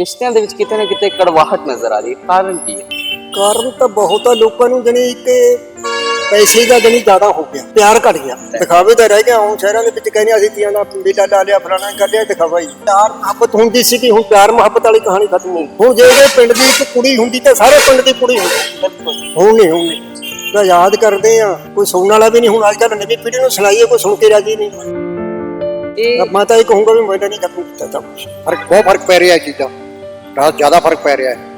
ਰਿਸ਼ਤਿਆਂ ਦੇ ਵਿੱਚ ਕਿਤੇ ਨਾ ਕਿਤੇ ਕੜਵਾਹਟ ਨਜ਼ਰ ਆ ਰਹੀ ਹੈ ਕਾਰਨ ਕੀ ਹੈ? ਕਾਰਨ ਤਾਂ ਬਹੁਤ ਲੋਕਾਂ ਨੂੰ ਜਣੀ ਕਿ ਪੈਸੇ ਦਾ ਜਣੀ ਜ਼ਿਆਦਾ ਹੋ ਗਿਆ ਪਿਆਰ ਘਟ ਗਿਆ। ਦਿਖਾਵੇ ਤਾਂ ਰਹਿ ਗਿਆ ਹੁਣ ਸ਼ਹਿਰਾਂ ਦੇ ਵਿੱਚ ਕਹਿੰਦੇ ਅਸੀਂ ਤੀਆਂ ਦਾ ਬੇਟਾ ਲਾ ਲਿਆ ਫਲਾਣਾ ਕਰ ਲਿਆ ਦਿਖਾਵਾ ਹੀ। ਪਿਆਰ ਮੁਹੱਬਤ ਹੁੰਦੀ ਸੀ ਕਿ ਹੁਣ ਪਿਆਰ ਮੁਹੱਬਤ ਵਾਲੀ ਕਹਾਣੀ ਖਤਮ ਹੋ ਗਈ ਹੁਣ ਜੇ ਇਹਦੇ ਪਿੰਡ ਦੀ ਇੱਕ ਕੁੜੀ ਹੁੰਦੀ ਤਾਂ ਸਾਰੇ ਪਿੰਡ ਦੀ ਕੁੜੀ ਹੁੰਦੀ। ਹੁਣ ਨਹੀਂ ਹੁਣ ਨਹੀਂ। ਤਾਂ ਯਾਦ ਕਰਦੇ ਆ ਕੋਈ ਸੁਣਨ ਵਾਲਾ ਵੀ ਨਹੀਂ ਹੁਣ ਅੱਜ ਕੱਲ੍ਹ ਨਵੀਂ ਪੀੜ੍ਹੀ ਨੂੰ ਸੁਣਾਈਏ ਕੋਈ ਸੁਣ ਕੇ ਰਾਜੀ ਨਹੀਂ। ਇਹ ਮੈਂ ਤਾਂ ਇਹ ਕਹੂੰਗਾ ਵੀ ਮੈਂ ਨਹੀਂ ਖਤਮ ਕੀਤਾ ਕੁਛ। ਫ਼ਰਕ ਬਹੁਤ ਫ਼ਰਕ ਪੈ ਰਿਹਾ ਇਹ ਚੀਜ਼ਾਂ। ਬਹੁਤ ਜ਼ਿਆਦਾ ਫ਼ਰਕ ਪੈ ਰਿਹਾ ਹੈ।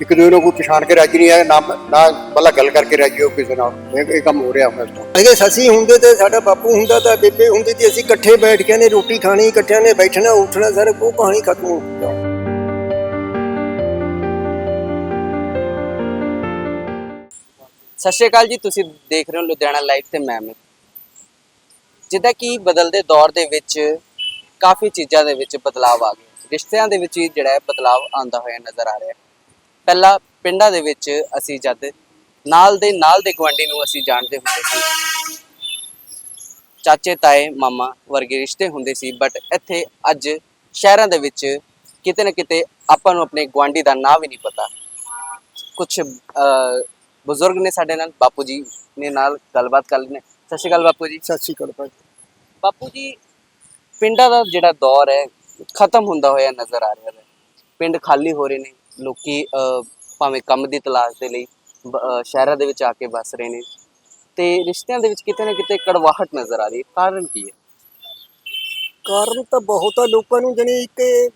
ਇੱਕ ਦੂਜੇ ਨੂੰ ਕੋਈ ਪਛਾਣ ਕੇ ਰਾਜੀ ਨਹੀਂ ਹੈ ਨਾ ਨਾ ਬੱਲਾ ਗੱਲ ਕਰਕੇ ਰਾਜੀ ਹੋ ਕਿਸੇ ਨਾਲ। ਇਹ ਕੰਮ ਹੋ ਰਿਹਾ ਹੁਣ ਇਸ ਤੋਂ। ਅਗੇ ਸਸੀ ਹੁੰਦੇ ਤੇ ਸਾਡਾ ਬਾਪੂ ਹੁੰਦਾ ਤਾਂ ਬੇਬੇ ਹੁੰਦੀ ਤੇ ਅਸੀਂ ਇਕੱਠੇ ਬੈਠ ਕੇ ਨੇ ਰੋਟੀ ਖਾਣੀ ਇਕੱਠਿਆਂ ਨੇ ਬੈਠਣਾ ਉੱਠਣਾ ਸਰ ਉਹ ਕਹਾਣੀ ਖਤਮ ਹੋ ਗਈ ਸਤਿ ਸ਼੍ਰੀ ਅਕਾਲ ਜੀ ਤੁਸੀਂ ਦੇਖ ਰਹੇ ਹੋ ਲੁਧਿਆਣਾ ਲਾਈਵ ਤੇ ਮੈਂ ਜਿੱਦਾਂ ਕਿ ਬਦਲਦੇ ਦੌਰ ਦੇ ਵਿੱਚ ਕਾਫੀ ਚੀਜ਼ਾਂ ਦੇ ਵਿੱਚ ਬਦਲਾਅ ਆ ਗਿਆ ਰਿਸ਼ਤਿਆਂ ਦੇ ਵਿੱਚ ਵੀ ਜਿਹੜਾ ਹੈ ਬਦਲਾਅ ਆਉਂਦਾ ਹੋਇਆ ਨਜ਼ਰ ਆ ਰਿਹਾ ਹੈ। ਪਹਿਲਾਂ ਪਿੰਡਾਂ ਦੇ ਵਿੱਚ ਅਸੀਂ ਜਦ ਨਾਲ ਦੇ ਨਾਲ ਦੇ ਗੁਆਂਢੀ ਨੂੰ ਅਸੀਂ ਜਾਣਦੇ ਹੁੰਦੇ ਸੀ। ਚਾਚੇ ਤਾਏ ਮਾਮਾ ਵਰਗੇ ਰਿਸ਼ਤੇ ਹੁੰਦੇ ਸੀ ਬਟ ਇੱਥੇ ਅੱਜ ਸ਼ਹਿਰਾਂ ਦੇ ਵਿੱਚ ਕਿਤੇ ਨਾ ਕਿਤੇ ਆਪਾਂ ਨੂੰ ਆਪਣੇ ਗੁਆਂਢੀ ਦਾ ਨਾਂ ਵੀ ਨਹੀਂ ਪਤਾ। ਕੁਝ ਬਜ਼ੁਰਗ ਨੇ ਸਾਡੇ ਨਾਲ ਬਾਪੂ ਜੀ ਨੇ ਨਾਲ ਗੱਲਬਾਤ ਕਰ ਲੈਣੇ ਸਤਿ ਸ਼੍ਰੀ ਅਕਾਲ ਬਾਪੂ ਜੀ। ਸਤਿ ਸ਼੍ਰੀ ਅਕਾਲ ਭਾਈ ਬਾਪੂ ਜੀ ਪਿੰਡਾਂ ਦਾ ਜਿਹੜਾ ਦੌਰ ਹੈ ਖਤਮ ਹੁੰਦਾ ਹੋਇਆ ਨਜ਼ਰ ਆ ਰਿਹਾ ਹੈ। ਪਿੰਡ ਖਾਲੀ ਹੋ ਰਹੇ ਨੇ ਲੋਕੀ ਭਾਵੇਂ ਕੰਮ ਦੀ ਤਲਾਸ਼ ਦੇ ਲਈ ਸ਼ਹਿਰਾਂ ਦੇ ਵਿੱਚ ਆ ਕੇ ਵੱਸ ਰਹੇ ਨੇ। ਤੇ ਰਿਸ਼ਤਿਆਂ ਦੇ ਵਿੱਚ ਕਿਤੇ ਨਾ ਕਿਤੇ ਕੜਵਾਹਟ ਨਜ਼ਰ ਆ ਰਹੀ ਹੈ। ਕਾਰਨ ਕੀ ਹੈ? ਕਾਰਨ ਤਾਂ ਬਹੁਤ ਆ। ਲੋਕਾਂ ਨੂੰ ਜਣੀ ਕਿ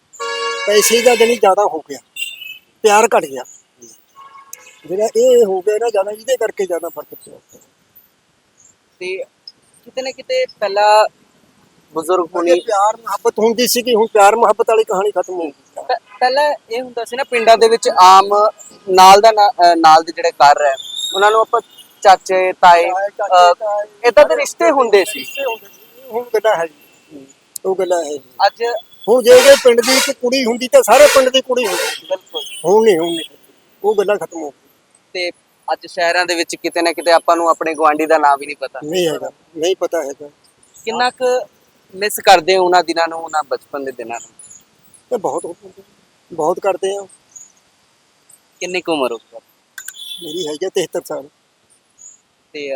ਪੈਸੇ ਦਾ ਜਣੀ ਜ਼ਿਆਦਾ ਹੋ ਗਿਆ। ਪਿਆਰ ਘਟ ਗਿਆ। ਜਿਹੜਾ ਇਹ ਹੋ ਗਿਆ ਨਾ ਜ਼ਿਆਦਾ ਇਹਦੇ ਕਰਕੇ ਜ਼ਿਆਦਾ ਫ਼ਰਕ ਪਿਆ। ਤੇ ਕਿਤੇ ਨਾ ਕਿਤੇ ਪਹਿਲਾਂ ਬਜ਼ੁਰਗ ਹੁਣੇ। ਪਿਆਰ ਮੁਹੱਬਤ ਹੁੰਦੀ ਸੀ ਕਿ ਹੁਣ ਪਿਆਰ ਮੁਹੱਬਤ ਵਾਲੀ ਕਹਾਣੀ ਖਤਮ ਹੋ ਗਈ। ਪਹਿਲਾਂ ਇਹ ਹੁੰਦਾ ਸੀ ਨਾ ਪਿੰਡਾਂ ਦੇ ਵਿੱਚ ਆਮ ਨਾਲ ਦਾ ਨਾਲ ਦੇ ਜਿਹੜੇ ਘਰ ਹੈ ਉਹਨਾਂ ਨੂੰ ਆਪਾਂ ਚਾਚੇ ਤਾਏ ਇਦਾਂ ਦੇ ਰਿਸ਼ਤੇ ਹੁੰਦੇ ਸੀ। ਹੁਣ ਗੱਲਾਂ ਹੈ ਜੀ। ਉਹ ਗੱਲਾਂ ਹੈ ਜੀ। ਅੱਜ ਹੁਣ ਜੇ ਇਹਦੇ ਪਿੰਡ ਦੀ ਇੱਕ ਕੁੜੀ ਹੁੰਦੀ ਤਾਂ ਸਾਰੇ ਪਿੰਡ ਦੀ ਕੁੜੀ ਹੁੰਦੀ। ਬਿਲਕੁਲ। ਹੁਣ ਨਹੀਂ ਹੁਣ ਨਹੀਂ। ਉਹ ਗੱਲਾਂ ਖਤਮ ਹੋ ਤੇ ਅੱਜ ਸ਼ਹਿਰਾਂ ਦੇ ਵਿੱਚ ਕਿਤੇ ਨਾ ਕਿਤੇ ਆਪਾਂ ਨੂੰ ਆਪਣੇ ਗਵਾਂਢੀ ਦਾ ਨਾਮ ਵੀ ਨਹੀਂ ਪਤਾ। ਨਹੀਂ ਹੈਗਾ। ਨਹੀਂ ਪਤਾ ਹੈਗਾ। ਕਿੰਨਾ ਕੁ ਮਿਸ ਕਰਦੇ ਹੋ ਉਹਨਾਂ ਦਿਨਾਂ ਨੂੰ ਉਹਨਾਂ ਬਚਪਨ ਦੇ ਦਿਨਾਂ ਨੂੰ। ਇਹ ਬਹੁਤ ਬਹੁਤ ਕਰਦੇ ਆ ਕਿੰਨੀ ਕੁ ਉਮਰ ਹੋ ਮੇਰੀ ਹੈਗੀ ਆ 73 ਸਾਲ। ਤੇ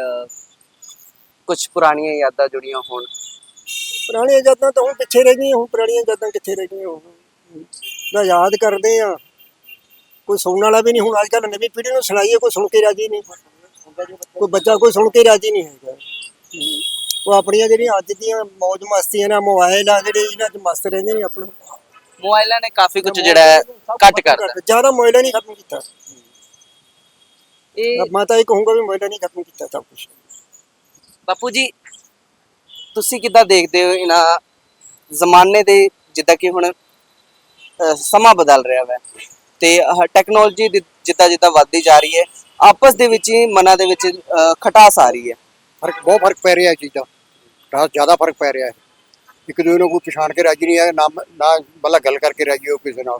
ਕੁਝ ਪੁਰਾਣੀਆਂ ਯਾਦਾਂ ਜੁੜੀਆਂ ਹੋਣ? ਪੁਰਾਣੀਆਂ ਯਾਦਾਂ ਤਾਂ ਹੁਣ ਪਿੱਛੇ ਰਹਿ ਗਈਆਂ ਹੁਣ ਪੁਰਾਣੀਆਂ ਯਾਦਾਂ ਕਿੱਥੇ ਰਹਿ ਗਈਆਂ ਹੁਣ? ਨਾ ਯਾਦ ਕਰਦੇ ਆ ਕੋਈ ਸੁਣਨ ਵਾਲਾ ਵੀ ਨਹੀਂ ਹੁਣ ਅੱਜ ਕੱਲ੍ਹ ਨਵੀਂ ਪੀੜ੍ਹੀ ਨੂੰ ਸੁਣਾਈਏ ਕੋਈ ਸੁਣ ਕੇ ਰਾਜੀ ਨਹੀਂ। ਕੋਈ ਬੱਚਾ ਕੋਈ ਸੁਣ ਕੇ ਰਾਜੀ ਨਹੀਂ ਹੈਗਾ। ਉਹ ਆਪਣੀਆਂ ਜਿਹੜੀਆਂ ਅੱਜ ਦੀਆਂ ਮौज ਮਸਤੀਆਂ ਨਾ ਮੋਬਾਈਲ ਆ ਜਿਹੜੇ ਇਹਨਾਂ 'ਚ ਮਸਤ ਰਹਿੰਦੇ ਨੇ ਆਪਣਾ। ਮੋਬਾਈਲਾਂ ਨੇ ਕਾਫੀ ਕੁਝ ਜਿਹੜਾ ਹੈ ਕੱਟ ਕਰਤਾ। ਜ਼ਿਆਦਾ ਮੋਬਾਈਲਾਂ ਨਹੀਂ ਖਤਮ ਕੀਤਾ। ਇਹ ਮੈਂ ਤਾਂ ਇਹ ਕਹੂੰਗਾ ਵੀ ਮੋਬਾਈਲਾਂ ਨਹੀਂ ਖਤਮ ਕੀਤਾ ਸਭ ਕੁਝ ਬਾਪੂ ਜੀ ਤੁਸੀਂ ਕਿੱਦਾਂ ਦੇਖਦੇ ਹੋ ਇਹਨਾਂ ਜ਼ਮਾਨੇ ਦੇ ਜਿੱਦਾਂ ਕਿ ਹੁਣ ਸਮਾਂ ਬਦਲ ਰਿਹਾ ਹੈ ਤੇ ਟੈਕਨੋਲੋਜੀ ਜਿੱਦਾਂ ਜਿੱਦਾਂ ਵੱਧਦੀ ਜਾ ਰਹੀ ਹੈ ਆਪਸ ਦੇ ਵਿੱਚ ਹੀ ਮਨਾਂ ਦੇ ਵਿੱਚ ਖਟਾਸ ਆ ਰਹੀ ਹੈ। ਫ਼ਰਕ ਬਹੁਤ ਫ਼ਰਕ ਪੈ ਰਿਹਾ ਚੀਜ਼ਾਂ। ਬਹੁਤ ਜ਼ਿਆਦਾ ਫ਼ਰਕ ਪੈ ਰਿਹਾ ਹੈ। ਇੱਕ ਦੂਜੇ ਨੂੰ ਕੋਈ ਪਛਾਣ ਕੇ ਰਾਜੀ ਨਹੀਂ ਹੈ ਨਾ ਨਾ ਬੱਲਾ ਗੱਲ ਕਰਕੇ ਰਾਜੀ ਹੋ ਕਿਸੇ ਨਾਲ।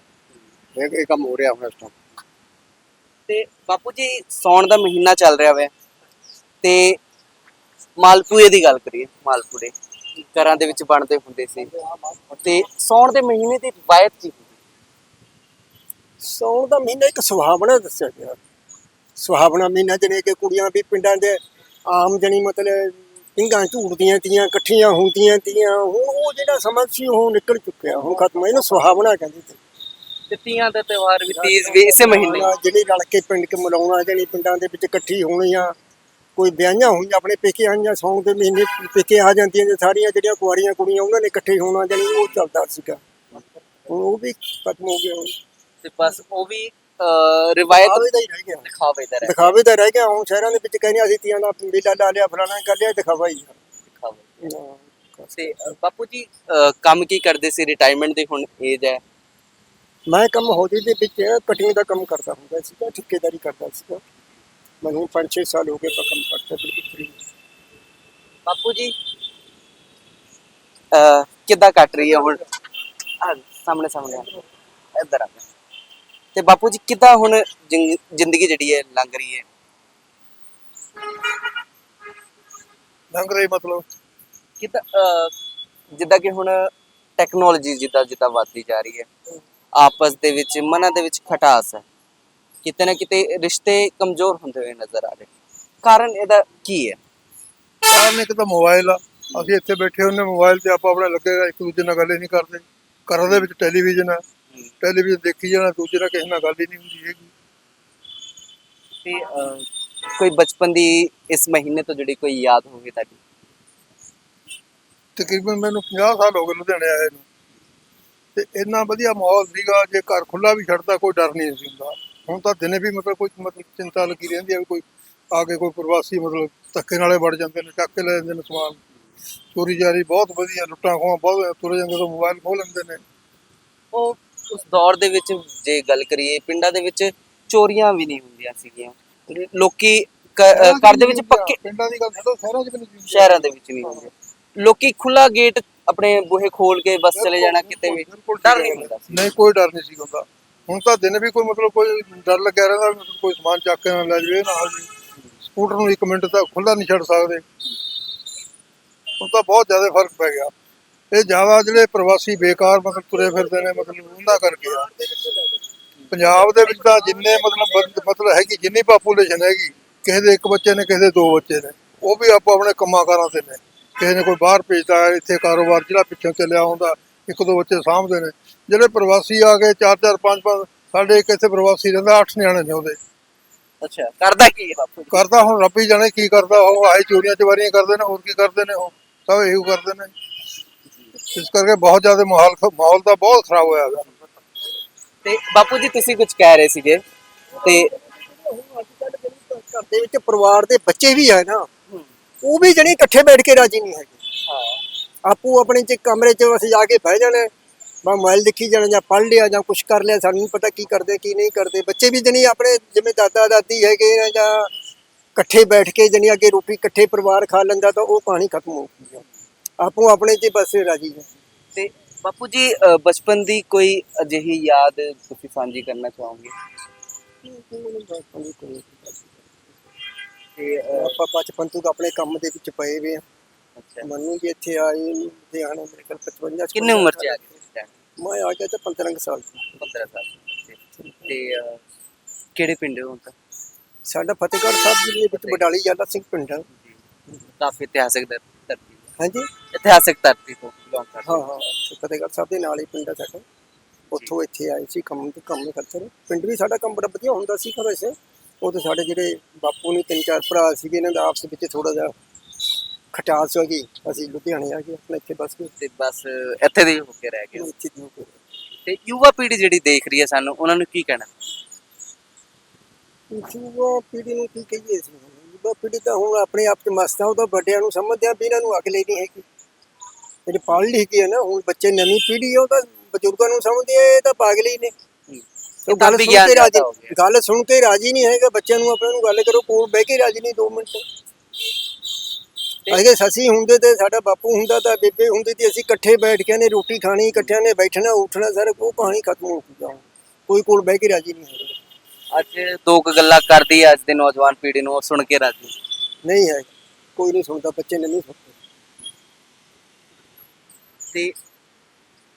ਇਹ ਇਹ ਕੰਮ ਹੋ ਰਿਹਾ ਹੁਣ ਇਸ ਤੋਂ। ਤੇ ਬਾਪੂ ਜੀ ਸੌਣ ਦਾ ਮਹੀਨਾ ਚੱਲ ਰਿਹਾ ਹੈ ਤੇ ਮਾਲਪੂਏ ਦੀ ਗੱਲ ਕਰੀਏ ਮਾਲਪੂੜੇ ਘਰਾਂ ਦੇ ਵਿੱਚ ਬਣਦੇ ਹੁੰਦੇ ਸੀ। ਤੇ ਸੌਣ ਦੇ ਮਹੀਨੇ ਦੀ ਰਵਾਇਤ ਕੀ ਹੁੰਦੀ? ਸੌਣ ਦਾ ਮਹੀਨਾ ਇੱਕ ਸੁਹਾਵਣਾ ਦੱਸਿਆ ਗਿਆ। ਸੁਹਾਵਣਾ ਮਹੀਨਾ ਜਿਹਨੇ ਕਿ ਕੁੜੀਆਂ ਵੀ ਪਿੰਡਾਂ ਦੇ ਆਮ ਜਣੀ ਮਤਲਬ ਪਿੰਗਾਂ ਝੂੜਦੀਆਂ ਤੀਆਂ ਇਕੱਠੀਆਂ ਹੁੰਦੀਆਂ ਤੀਆਂ। ਹੁਣ ਉਹ ਜਿਹੜਾ ਸਮਾਂ ਸੀ ਉਹ ਨਿਕਲ ਚੁੱਕਿਆ। ਹੁਣ ਖਤਮ ਇਹਨੂੰ ਸੁਹਾਵਣਾ ਕਹਿੰਦੇ ਤੇ ਤੇ ਤੀਆਂ ਦਾ ਤਿਉਹਾਰ ਵੀ ਤੀਜ ਵੀ ਇਸੇ ਮਹੀਨੇ। ਜਿਹੜੀ ਰਲ ਕੇ ਪਿੰਡ ਕੇ ਮਲਾਉਣਾ ਜਿਹੜੀ ਪਿੰਡਾਂ ਦੇ ਵਿੱਚ ਇਕੱਠੀ ਹੋਣੀਆਂ। ਕੋਈ ਵਿਆਹੀਆਂ ਹੋਈਆਂ ਆਪਣੇ ਪੇਕੇ ਆਈਆਂ ਸੌਣ ਦੇ ਮਹੀਨੇ ਪੇਕੇ ਆ ਜਾਂਦੀਆਂ ਨੇ। ਸਾਰੀਆਂ ਜਿਹੜੀਆਂ ਕੁਆਰੀਆਂ ਕੁੜੀਆਂ ਉਹਨਾਂ ਨੇ ਇਕੱਠੇ ਹੋਣਾ ਜਿਹੜੀ ਉਹ ਚੱਲਦਾ ਸੀਗਾ। ਹੁਣ ਉਹ ਵੀ ਖਤਮ ਹੋ ਗਿਆ। ਹੁਣ ਤੇ ਬਸ ਉਹ ਵੀ ਰਿਵਾਇਤ ਦਿਖਾਵੇ ਦਾ ਹੀ ਰਹਿ ਗਿਆ ਦਿਖਾਵੇ ਦਾ ਰਹਿ ਦਿਖਾਵੇ ਦਾ ਰਹਿ ਗਿਆ ਹੁਣ ਸ਼ਹਿਰਾਂ ਦੇ ਵਿੱਚ ਕਹਿੰਦੇ ਅਸੀਂ ਤੀਆਂ ਦਾ ਮੇਲਾ ਲਾ ਲਿਆ ਫਲਾਣਾ ਕਰ ਲਿਆ ਦਿਖਾਵਾ ਹੀ ਆ। ਦਿਖਾਵੇ ਹਾਂ। ਤੇ ਅਹ, ਬਾਪੂ ਜੀ ਕੰਮ ਕੀ ਕਰਦੇ ਸੀ ਰਿਟਾਇਰਮੈਂਟ ਦੀ ਹੁਣ ਏਜ ਹੈ ਮੈਂ ਕੰਮ ਹੌਲੀ ਦੇ ਵਿੱਚ ਕਟਿੰਗ ਦਾ ਕੰਮ ਕਰਦਾ ਹੁੰਦਾ ਸੀਗਾ ਠੇਕੇਦਾਰੀ ਕਰਦਾ ਸੀਗਾ ਮੈਨੂੰ 5-6 ਸਾਲ ਹੋ ਗਏ ਪਰ ਕੰਮ ਕਰਦਾ ਬਿਲਕੁਲ free। ਬਾਪੂ ਜੀ ਅਹ, ਕਿੱਦਾਂ ਕੱਟ ਰਹੀ ਹੈ ਹੁਣ ਸਾਹਮਣੇ ਸਾਹਮਣੇ। ਇੱਧਰ ਆ ਤੇ ਬਾਪੂ ਜੀ ਕਿੱਦਾਂ ਹੁਣ ਜ਼ਿੰਦਗੀ ਜਿਹੜੀ ਹੈ ਲੰਘ ਰਹੀ ਹੈ? ਲੰਘ ਰਹੀ ਮਤਲਬ? ਕਿੱਦਾਂ ਜਿੱਦਾਂ ਕਿ ਹੁਣ ਟੈਕਨੋਲੋਜੀ ਜਿੱਦਾਂ ਜਿੱਦਾਂ ਵੱਧਦੀ ਜਾ ਰਹੀ ਹੈ ਆਪਸ ਦੇ ਵਿੱਚ ਮਨਾਂ ਦੇ ਵਿੱਚ ਖਟਾਸ ਹੈ। ਕਿਤੇ ਨਾ ਕਿਤੇ ਰਿਸ਼ਤੇ ਕਮਜ਼ੋਰ ਹੁੰਦੇ ਹੋਏ ਨਜ਼ਰ ਆ ਰਹੇ ਕਾਰਨ ਇਹਦਾ ਕੀ ਹੈ? ਕਾਰਨ ਇੱਕ ਤਾਂ ਮੋਬਾਈਲ ਆ। ਅਸੀਂ ਇੱਥੇ ਬੈਠੇ ਹੁੰਨੇ ਮੋਬਾਈਲ ਤੇ ਆਪਾਂ ਆਪਣੇ ਲੱਗੇ ਇੱਕ ਦੂਜੇ ਨਾਲ ਗੱਲ ਨਹੀਂ ਕਰਦੇ। ਘਰਾਂ ਦੇ ਵਿੱਚ ਟੈਲੀਵਿਜ਼ਨ ਹੈ। ਟੈਲੀਵਿਜ਼ਨ ਦੇਖੀ ਜਾਣਾ ਦੂਜੇ ਨਾਲ ਕਿਸੇ ਨਾਲ ਗੱਲ ਹੀ ਨਹੀਂ ਹੁੰਦੀ ਹੈਗੀ। ਤੇ ਅਹ, ਕੋਈ ਬਚਪਨ ਦੀ ਇਸ ਮਹੀਨੇ ਤੋਂ ਜਿਹੜੀ ਕੋਈ ਯਾਦ ਹੋਵੇ ਤੁਹਾਡੀ? ਤਕਰੀਬਨ ਮੈਨੂੰ 50 ਸਾਲ ਹੋ ਗਏ ਲੁਧਿਆਣੇ ਆਏ ਨੂੰ। ਤੇ ਇੰਨਾ ਵਧੀਆ ਮਾਹੌਲ ਸੀਗਾ ਜੇ ਘਰ ਖੁੱਲਾ ਵੀ ਛੱਡਦਾ ਕੋਈ ਡਰ ਨਹੀਂ ਸੀ ਹੁੰਦਾ। ਹੁਣ ਤਾਂ ਦਿਨੇ ਵੀ ਮਤਲਬ ਕੋਈ ਮਤਲਬ ਚਿੰਤਾ ਲੱਗੀ ਰਹਿੰਦੀ ਹੈ ਵੀ ਕੋਈ ਆ ਕੇ ਕੋਈ ਪ੍ਰਵਾਸੀ ਮਤਲਬ ਧੱਕੇ ਨਾਲੇ ਵੜ ਜਾਂਦੇ ਨੇ ਚੱਕ ਕੇ ਲੈ ਜਾਂਦੇ ਨੇ ਸਮਾਨ। ਚੋਰੀ ਜਾਰੀ ਬਹੁਤ ਵਧੀਆ ਲੁੱਟਾਂ ਖੋਹਾਂ ਬਹੁਤ ਤੁਰ ਜਾਂਦੇ ਤੋਂ ਮੋਬਾਈਲ ਖੋਹ ਲੈਂਦੇ ਨੇ। ਉਹ ਉਸ ਦੌਰ ਦੇ ਵਿੱਚ ਜੇ ਗੱਲ ਕਰੀਏ ਪਿੰਡਾਂ ਦੇ ਵਿੱਚ ਚੋਰੀਆਂ ਵੀ ਨਹੀਂ ਹੁੰਦੀਆਂ ਸੀਗੀਆਂ। ਲੋਕੀ ਘਰ ਦੇ ਵਿੱਚ ਪੱਕੇ ਪਿੰਡਾਂ ਦੀ ਗੱਲ ਛੱਡੋ ਸ਼ਹਿਰਾਂ 'ਚ ਵੀ ਨਹੀਂ। ਸ਼ਹਿਰਾਂ ਦੇ ਵਿੱਚ ਨਹੀਂ ਹੁੰਦੇ ਲੋਕੀ ਖੁੱਲਾ ਗੇਟ ਆਪਣੇ ਬੂਹੇ ਖੋਲ ਕੇ ਬਸ ਚਲੇ ਜਾਣਾ ਕਿਤੇ ਵੀ। ਡਰ ਨਹੀਂ ਹੁੰਦਾ ਨਹੀਂ ਕੋਈ ਡਰ ਨਹੀਂ ਸੀ ਹੁੰਦਾ। ਹੁਣ ਤਾਂ ਦਿਨ ਵੀ ਕੋਈ ਮਤਲਬ ਕੋਈ ਡਰ ਲੱਗਿਆ ਰਹਿੰਦਾ ਕੋਈ ਸਮਾਨ ਚੱਕ ਕੇ ਨਾ ਲੈ ਜਾਵੇ ਸਕੂਟਰ ਨੂੰ 1 ਮਿੰਟ ਤੱਕ ਖੁੱਲਾ ਨਹੀਂ ਛੱਡ ਸਕਦੇ। ਹੁਣ ਤਾਂ ਬਹੁਤ ਜ਼ਿਆਦਾ ਫ਼ਰਕ ਪੈ ਗਿਆ। ਇਹ ਜ਼ਿਆਦਾ ਜਿਹੜੇ ਪ੍ਰਵਾਸੀ ਬੇਕਾਰ ਮਤਲਬ ਤੁਰੇ ਫਿਰਦੇ ਨੇ ਮਤਲਬ ਉਹਨਾਂ ਕਰਕੇ ਆ। ਪੰਜਾਬ ਦੇ ਵਿੱਚ ਤਾਂ ਜਿੰਨੇ ਮਤਲਬ ਮਤਲਬ ਹੈਗੀ ਜਿੰਨੀ ਪਾਪੂਲੇਸ਼ਨ ਹੈਗੀ ਕਿਸੇ ਦੇ ਇੱਕ ਬੱਚੇ ਨੇ ਕਿਸੇ ਦੇ ਦੋ ਬੱਚੇ ਨੇ ਉਹ ਵੀ ਆਪੋ ਆਪਣੇ ਕੰਮਾਂ ਕਾਰਾਂ ਤੇ ਨੇ। ਕਿਸੇ ਨੇ ਕੋਈ ਬਾਹਰ ਭੇਜਦਾ ਇੱਥੇ ਕਾਰੋਬਾਰ ਜਿਹੜਾ ਪਿੱਛੋਂ ਚੱਲਿਆ ਹੁੰਦਾ ਇੱਕ ਦੋ ਬੱਚੇ ਸਾਂਭਦੇ ਨੇ। ਜਿਹੜੇ ਪ੍ਰਵਾਸੀ ਆ ਗਏ ਚਾਰ ਚਾਰ ਪੰਜ ਪੰਜ ਸਾਡੇ ਇੱਕ ਇੱਥੇ ਪ੍ਰਵਾਸੀ ਰਹਿੰਦਾ ਅੱਠ ਨਿਆਣੇ ਨੇ ਉਹਦੇ। ਅੱਛਾ ਕਰਦਾ ਕੀ ਬਾਪੂ? ਕਰਦਾ ਹੁਣ ਰੱਬ ਹੀ ਜਾਣੇ ਕੀ ਕਰਦਾ ਉਹ ਆਏ ਚੋਰੀਆਂ ਚਵਾਰੀਆਂ ਕਰਦੇ ਨੇ ਹੋਰ ਕੀ ਕਰਦੇ ਨੇ ਉਹ ਸਭ ਇਹੋ ਕਰਦੇ ਨੇ। ਇਸ ਕਰਕੇ ਬਹੁਤ ਜ਼ਿਆਦਾ ਮਾਹੌਲ ਮਾਹੌਲ ਤਾਂ ਬਹੁਤ ਖਰਾਬ ਹੋਇਆ ਹੈ ਤੇ ਬਾਪੂ ਜੀ ਤੁਸੀਂ ਕੁਝ ਕਹਿ ਰਹੇ ਸੀਗੇ ਤੇ ਘਰ ਦੇ ਵਿੱਚ ਪਰਿਵਾਰ ਦੇ ਬੱਚੇ ਵੀ ਹੈ ਨਾ ਉਹ ਵੀ ਜਣੀ ਇਕੱਠੇ ਬੈਠ ਕੇ ਰਾਜੀ ਨਹੀਂ ਹੈਗੇ। ਆਪੂ ਆਪਣੇ ਚ ਕਮਰੇ 'ਚ ਅਸੀਂ ਜਾ ਕੇ ਬਹਿ ਜਾਣਾ ਮੈਂ ਮੋਬਾਈਲ ਦੇਖੀ ਜਾਣਾ ਜਾਂ ਪੜ੍ਹ ਲਿਆ ਜਾਂ ਕੁਝ ਕਰ ਲਿਆ ਸਾਨੂੰ ਨਹੀਂ ਪਤਾ ਕੀ ਕਰਦੇ ਕੀ ਨਹੀਂ ਕਰਦੇ। ਬੱਚੇ ਵੀ ਜਣੀ ਆਪਣੇ ਜਿਵੇਂ ਦਾਦਾ ਦਾਦੀ ਹੈਗੇ ਆ ਜਾਂ ਇਕੱਠੇ ਬੈਠ ਕੇ ਜਣੀ ਅੱਗੇ ਰੋਟੀ ਇਕੱਠੇ ਪਰਿਵਾਰ ਖਾ ਲੈਂਦਾ ਤਾਂ ਉਹ ਕਹਾਣੀ ਖਤਮ ਹੋ ਗਈ ਹੈ ਆਪੂ ਆਪਣੇ 'ਚ ਬਸ ਰਾਜੀ ਹੈ ਤੇ ਬਾਪੂ ਜੀ ਬਚਪਨ ਦੀ ਕੋਈ ਅਜਿਹੀ ਯਾਦ ਤੁਸੀਂ ਸਾਂਝੀ ਕਰਨਾ ਚਾਹੋਗੇ? ਤੇ ਆਪਾਂ ਬਚਪਨ ਤੋਂ ਆਪਣੇ ਕੰਮ ਦੇ ਵਿੱਚ ਪਏ ਵੇ ਆ। ਅੱਛਾ। ਮੈਨੂੰ ਵੀ ਇੱਥੇ ਆਏ ਲੁਧਿਆਣਾ ਮੇਰੇ ਕੋਲ 55 ਕਿੰਨੇ ਉਮਰ ਚ ਆ ਗਏ ਇਸ time? ਮੈਂ ਆ ਗਿਆ ਤਾਂ 15 ਕੁ ਸਾਲ ਦਾ 15 ਸਾਲ। ਤੇ ਕਿਹੜੇ ਪਿੰਡ ਹੋ ਤਾਂ ਸਾਡਾ ਫਤਿਹਗੜ੍ਹ ਸਾਹਿਬ ਜੀ ਦੇ ਵਿੱਚ ਬਡਾਲੀ ਜਾਲਾ ਸਿੰਘ ਪਿੰਡ ਹੈ ਕਾਫੀ ਇਤਿਹਾਸਕ ਦਰ-। ਹਾਂਜੀ। ਇਤਿਹਾਸਕ ਧਰਤੀ ਤੋਂ ਬਿਲੋਂਗ ਕਰਦੇ ਹਾਂ ਹਾਂ। ਤੇ ਫਤਿਹਗੜ੍ਹ ਸਾਹਿਬ ਦੇ ਨਾਲ ਹੀ ਪਿੰਡ ਹੈ ਸਾਡਾ। ਉੱਥੋਂ ਇੱਥੇ ਆਏ ਸੀ ਕੰਮ ਤੇ ਕੰਮ ਕਰਦੇ ਪਿੰਡ ਵੀ ਸਾਡਾ ਕੰਮ ਬੜਾ ਵਧੀਆ ਹੁੰਦਾ ਸੀ ਵੈਸੇ ਉਹ ਤੇ ਸਾਡੇ ਜਿਹੜੇ ਬਾਪੂ ਨੇ ਤਿੰਨ ਚਾਰ ਭਰਾ ਸੀਗੇ ਇਹਨਾਂ ਦਾ ਆਪਸ ਵਿੱਚ ਥੋੜਾ ਜਿਹਾ ਖਟਾਸ ਹੋ ਗਈ। ਅਸੀਂ ਲੁਧਿਆਣੇ ਆ ਗਏ ਆਪਣੇ ਇੱਥੇ ਬਸ ਤੇ ਬਸ ਇੱਥੇ ਦੇ ਹੀ ਕੇ ਰਹਿ ਗਏ। ਇੱਥੇ ਦੀ ਹੋ ਗਏ। ਤੇ ਯੁਵਾ ਪੀੜ੍ਹੀ ਜਿਹੜੀ ਦੇਖ ਰਹੀ ਹੈ ਸਾਨੂੰ ਉਹਨਾਂ ਨੂੰ ਕੀ ਕਹਿਣਾ? ਯੁਵਾ ਪੀੜ੍ਹੀ ਨੂੰ ਕੀ ਕਹੀਏ ਅਸੀਂ? ਯੁਵਾ ਪੀੜ੍ਹੀ ਤਾਂ ਹੁਣ ਆਪਣੇ ਆਪ ਚ ਮਸਤ ਆ ਉਹ ਤਾਂ ਵੱਡਿਆਂ ਨੂੰ ਸਮਝਦੇ ਆ ਵੀ ਇਹਨਾਂ ਨੂੰ ਅਕਲ ਹੀ ਨਹੀਂ ਹੈਗੀ ਜਿਹੜੇ ਪੜ੍ਹ ਲਿਖ ਕੇ ਆ ਨਾ ਹੁਣ ਬੱਚੇ ਨਵੀਂ ਪੀੜ੍ਹੀ ਆ ਉਹ ਤਾਂ ਬਜ਼ੁਰਗਾਂ ਨੂੰ ਸਮਝਦੇ ਆ ਇਹ ਤਾਂ ਪਾਗਲ ਹੀ ਨੇ ਉਹ ਗੱਲ ਸੁਣ ਕੇ ਰਾਜੀ। ਗੱਲ ਸੁਣ ਕੇ ਰਾਜੀ ਨਹੀਂ ਹੈਗਾ ਬੱਚਿਆਂ ਨੂੰ ਆਪਣੇ ਨੂੰ ਗੱਲ ਕਰੋ ਕੋਲ ਬਹਿ ਕੇ ਰਾਜੀ ਨਹੀਂ 2 ਮਿੰਟ ਅਗੇ ਸਸੀ ਹੁੰਦੇ ਤੇ ਸਾਡਾ ਬਾਪੂ ਹੁੰਦਾ ਤਾਂ ਬੇਬੇ ਹੁੰਦੀ ਤੇ ਅਸੀਂ ਇਕੱਠੇ ਬੈਠ ਕੇ ਨੇ ਰੋਟੀ ਖਾਣੀ ਇਕੱਠਿਆਂ ਨੇ ਬੈਠਣਾ ਉੱਠਣਾ ਸਰ ਉਹ ਕਹਾਣੀ ਖਤਮ ਹੋ ਗਈ। ਕੋਈ ਕੋਲ ਬਹਿ ਕੇ ਰਾਜੀ ਨਹੀਂ ਹੈਗਾ ਅੱਜ ਦੋ ਕੁ ਗੱਲਾਂ ਕਰਦੀ ਹੈ ਅੱਜ ਦੇ ਨੌਜਵਾਨ ਪੀੜ੍ਹੀ ਨੂੰ ਉਹ ਸੁਣ ਕੇ ਰਾਜੀ। ਨਹੀਂ ਹੈ ਕੋਈ ਨਹੀਂ ਸੁਣਦਾ ਬੱਚੇ ਨੇ ਨਹੀਂ ਸੁਣਦੇ। ਤੇ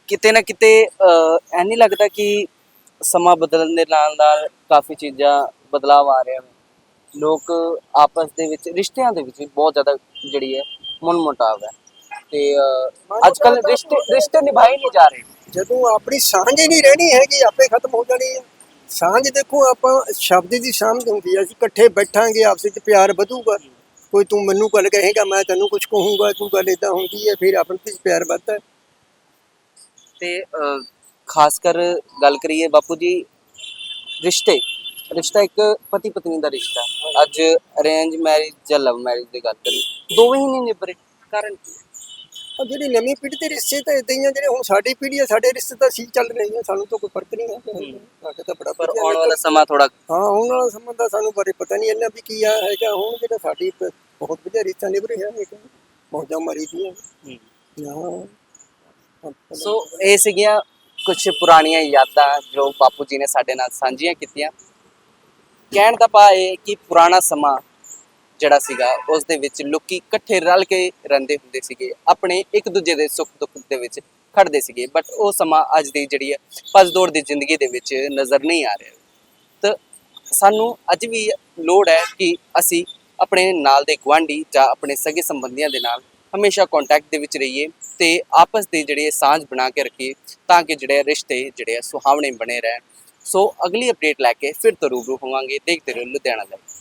ਕਿਤੇ ਨਾ ਕਿਤੇ ਅਹ, ਐ ਨਹੀਂ ਲੱਗਦਾ ਕਿ ਸਮਾਂ ਬਦਲਣ ਦੇ ਨਾਲ ਨਾਲ ਕਾਫੀ ਚੀਜ਼ਾਂ ਬਦਲਾਵ ਆ ਰਿਹਾ ਹੈ ਲੋਕ ਆਪਸ ਦੇ ਵਿੱਚ ਰਿਸ਼ਤਿਆਂ ਦੇ ਵਿੱਚ ਵੀ ਬਹੁਤ ਜ਼ਿਆਦਾ ਜਿਹੜੀ ਹੈ ਮਨਮੁਟਾਵ ਹੈ। ਤੇ ਅੱਜ ਕੱਲ ਰਿਸ਼ਤੇ ਰਿਸ਼ਤੇ ਨਿਭਾਏ ਨਹੀਂ ਜਾ ਰਹੇ। ਜਦੋਂ ਆਪਣੀ ਸਾਂਝ ਹੀ ਨਹੀਂ ਰਹਿਣੀ ਹੈਗੀ ਆਪੇ ਖਤਮ ਹੋ ਜਾਣੀ ਹੈ। ਸਾਂਝ ਦੇਖੋ, ਆਪਾਂ ਸ਼ਬਦ ਦੀ ਸਾਂਝ ਹੁੰਦੀ ਹੈ ਅਸੀਂ ਇਕੱਠੇ ਬੈਠਾਂਗੇ, ਆਪਸ ਵਿੱਚ ਪਿਆਰ ਵਧੂਗਾ। ਕੋਈ ਤੂੰ ਮੈਨੂੰ ਗੱਲ ਕਹੇਗਾ, ਮੈਂ ਤੈਨੂੰ ਕੁਝ ਕਹੂੰਗਾ, ਤੂੰ ਗੱਲ ਇਦਾਂ ਹੁੰਦੀ ਹੈ ਫਿਰ ਆਪਸ ਵਿੱਚ ਪਿਆਰ ਵੱਧਦਾ। ਤੇ ਖਾਸ ਕਰ ਗੱਲ ਕਰੀਏ ਬਾਪੂ ਜੀ, ਰਿਸ਼ਤੇ। ਰਿਸ਼ਤਾ ਇੱਕ ਪਤੀ ਪਤਨੀ ਦਾ ਰਿਸ਼ਤਾ। ਅੱਜ ਅਰੇਂਜ ਮੈਰਿਜ ਜਾਂ ਲਵ ਮੈਰਿਜ ਦੀ ਗੱਲ ਕਰੀ ਦੋਵੇਂ ਹੀ ਨਹੀਂ ਨਿਭਰੇ ਕਾਰਨ ਕੀ? ਹੈ? ਔਰ ਜਿਹੜੀ ਨਵੀਂ ਪੀੜ੍ਹੀ ਦੇ ਰਿਸ਼ਤੇ ਤਾਂ ਇਦਾਂ ਹੀ ਆ ਜਿਹੜੇ ਹੁਣ ਸਾਡੀ ਪੀੜ੍ਹੀ ਹੈ ਸਾਡੇ ਰਿਸ਼ਤੇ ਤਾਂ ਸੀ ਚੱਲ ਰਹੇ ਆ ਸਾਨੂੰ ਤਾਂ ਕੋਈ ਫ਼ਰਕ ਨਹੀਂ ਹੈ। ਸਾਡੇ ਤਾਂ ਬੜਾ ਪਰ ਆਉਣ। ਵਾਲਾ ਸਮਾਂ ਥੋੜਾ ਹਾਂ ਆਉਣ ਵਾਲਾ ਸਮਾਂ ਦਾ ਸਾਨੂੰ ਬਾਰੇ ਪਤਾ ਨਹੀਂ ਇੰਨਾ ਵੀ ਕੀ ਆ ਹੈਗਾ ਹੁਣ ਜਿਹੜਾ ਸਾਡੀ ਬਹੁਤ ਵਧੀਆ ਰਿਸ਼ਤਾ ਨਿਭ ਰਿਹਾ ਹੈ ਮੌਜਾਂ ਮਰੀ ਦੀਆਂ। ਹਾਂ। ਸੋ ਇਹ ਸੀਗੀਆਂ ਕੁਝ ਪੁਰਾਣੀਆਂ ਯਾਦਾਂ ਜੋ ਬਾਪੂ ਜੀ ਨੇ ਸਾਡੇ ਨਾਲ ਸਾਂਝੀਆਂ ਕੀਤੀਆਂ। ਕਹਿਣ ਦਾ ਭਾਵ ਇਹ ਕਿ ਪੁਰਾਣਾ ਸਮਾਂ ਜਿਹੜਾ ਸੀਗਾ ਉਸ ਦੇ ਵਿੱਚ ਲੋਕੀ ਇਕੱਠੇ ਰਲ ਕੇ ਰਹਿੰਦੇ ਹੁੰਦੇ ਸੀਗੇ, ਆਪਣੇ ਇੱਕ ਦੂਜੇ ਦੇ ਸੁੱਖ ਦੁੱਖ ਦੇ ਵਿੱਚ ਖੜਦੇ ਸੀਗੇ ਬਟ ਉਹ ਸਮਾਂ ਅੱਜ ਦੀ ਜਿਹੜੀ ਹੈ, ਭੱਜ ਦੀ ਜ਼ਿੰਦਗੀ ਦੇ ਵਿੱਚ ਨਜ਼ਰ ਨਹੀਂ ਆ ਰਿਹਾ। ਤਾਂ ਸਾਨੂੰ ਅੱਜ ਵੀ ਲੋੜ ਹੈ ਕਿ ਅਸੀਂ ਆਪਣੇ ਨਾਲ ਦੇ ਗੁਆਂਢੀ ਜਾਂ ਆਪਣੇ ਸਗੇ ਸੰਬੰਧੀਆਂ ਦੇ ਨਾਲ ਹਮੇਸ਼ਾ ਕੰਟੈਕਟ ਦੇ ਵਿੱਚ ਰਹੀਏ ਤੇ ਆਪਸ ਦੇ ਜਿਹੜੇ ਸਾਂਝ ਬਣਾ ਕੇ ਰੱਖੀਏ, ਤਾਂ ਕਿ ਜਿਹੜੇ ਰਿਸ਼ਤੇ ਜਿਹੜੇ ਆ, ਸੁਹਾਵਣੇ ਬਣੇ ਰਹਿਣ। ਸੋ ਅਗਲੀ ਅਪਡੇਟ ਲੈ ਕੇ ਫਿਰ ਤੋਂ ਰੂਬਰੂ ਹੋਵਾਂਗੇ, ਦੇਖਦੇ ਰਹੋ ਲੁਧਿਆਣਾ ਲਾਈਵ